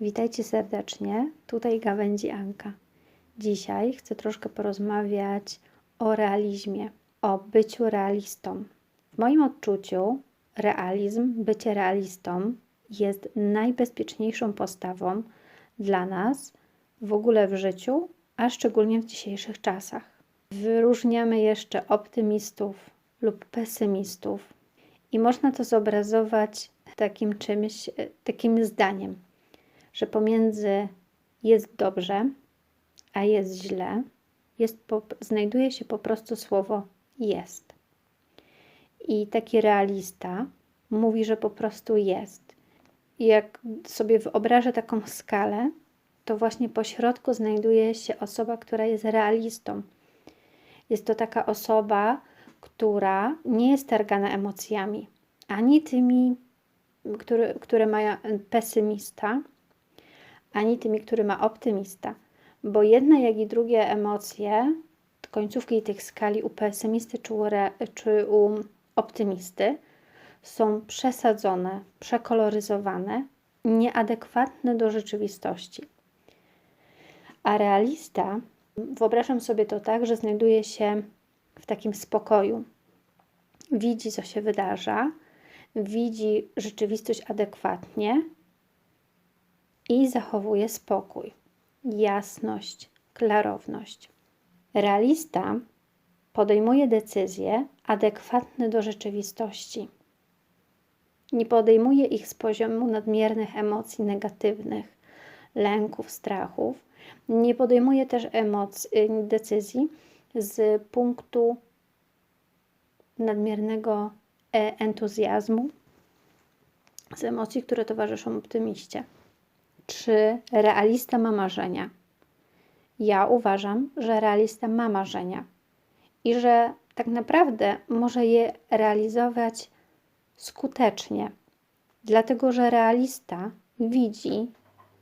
Witajcie serdecznie, tutaj gawędzi Anka. Dzisiaj chcę troszkę porozmawiać o realizmie, o byciu realistą. W moim odczuciu realizm, bycie realistą jest najbezpieczniejszą postawą dla nas w ogóle w życiu, a szczególnie w dzisiejszych czasach. Wyróżniamy jeszcze optymistów lub pesymistów i można to zobrazować takim czymś, takim zdaniem że pomiędzy jest dobrze, a jest źle, jest po, znajduje się po prostu słowo jest. I taki realista mówi, że po prostu jest. I jak sobie wyobrażę taką skalę, to właśnie po środku znajduje się osoba, która jest realistą. Jest to taka osoba, która nie jest targana emocjami, ani tymi, które, które ma pesymista, ani tymi, który ma optymista. Bo jedna, jak i drugie emocje, końcówki tych skali u pesymisty czy u, czy u optymisty, są przesadzone, przekoloryzowane, nieadekwatne do rzeczywistości. A realista, wyobrażam sobie to tak, że znajduje się w takim spokoju. Widzi, co się wydarza, widzi rzeczywistość adekwatnie i zachowuje spokój, jasność, klarowność. Realista podejmuje decyzje adekwatne do rzeczywistości. Nie podejmuje ich z poziomu nadmiernych emocji negatywnych, lęków, strachów. Nie podejmuje też emocji, decyzji z punktu nadmiernego e, entuzjazmu, z emocji, które towarzyszą optymiście czy realista ma marzenia? Ja uważam, że realista ma marzenia i że tak naprawdę może je realizować skutecznie, dlatego że realista widzi,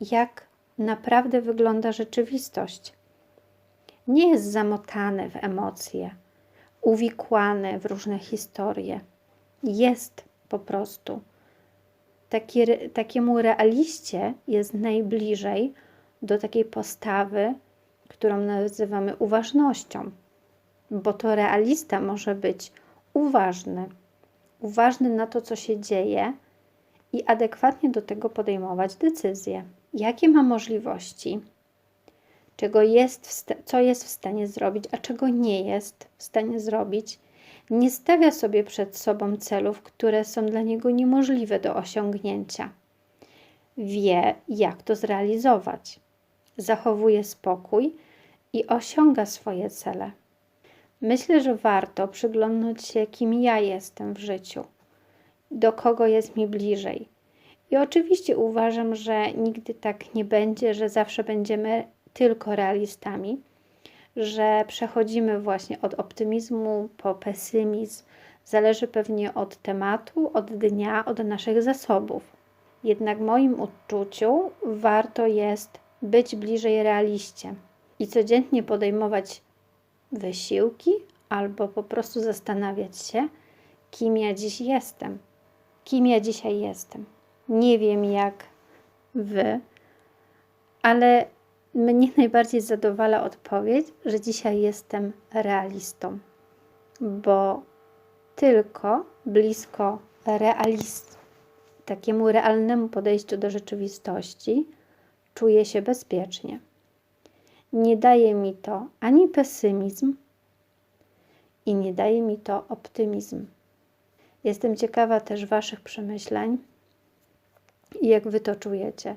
jak naprawdę wygląda rzeczywistość. Nie jest zamotany w emocje, uwikłany w różne historie. Jest po prostu taki, takiemu realiście jest najbliżej do takiej postawy, którą nazywamy uważnością, bo to realista może być uważny, uważny na to, co się dzieje i adekwatnie do tego podejmować decyzje. Jakie ma możliwości, czego jest co jest w stanie zrobić, a czego nie jest w stanie zrobić nie stawia sobie przed sobą celów, które są dla niego niemożliwe do osiągnięcia. Wie, jak to zrealizować. Zachowuje spokój i osiąga swoje cele. Myślę, że warto przyglądnąć się, kim ja jestem w życiu, do kogo jest mi bliżej. I oczywiście uważam, że nigdy tak nie będzie, że zawsze będziemy tylko realistami że przechodzimy właśnie od optymizmu po pesymizm. Zależy pewnie od tematu, od dnia, od naszych zasobów. Jednak moim odczuciu warto jest być bliżej realiście i codziennie podejmować wysiłki albo po prostu zastanawiać się, kim ja dziś jestem, kim ja dzisiaj jestem. Nie wiem jak wy, ale mnie najbardziej zadowala odpowiedź, że dzisiaj jestem realistą, bo tylko blisko realist, takiemu realnemu podejściu do rzeczywistości czuję się bezpiecznie. Nie daje mi to ani pesymizm, i nie daje mi to optymizm. Jestem ciekawa też Waszych przemyśleń i jak Wy to czujecie.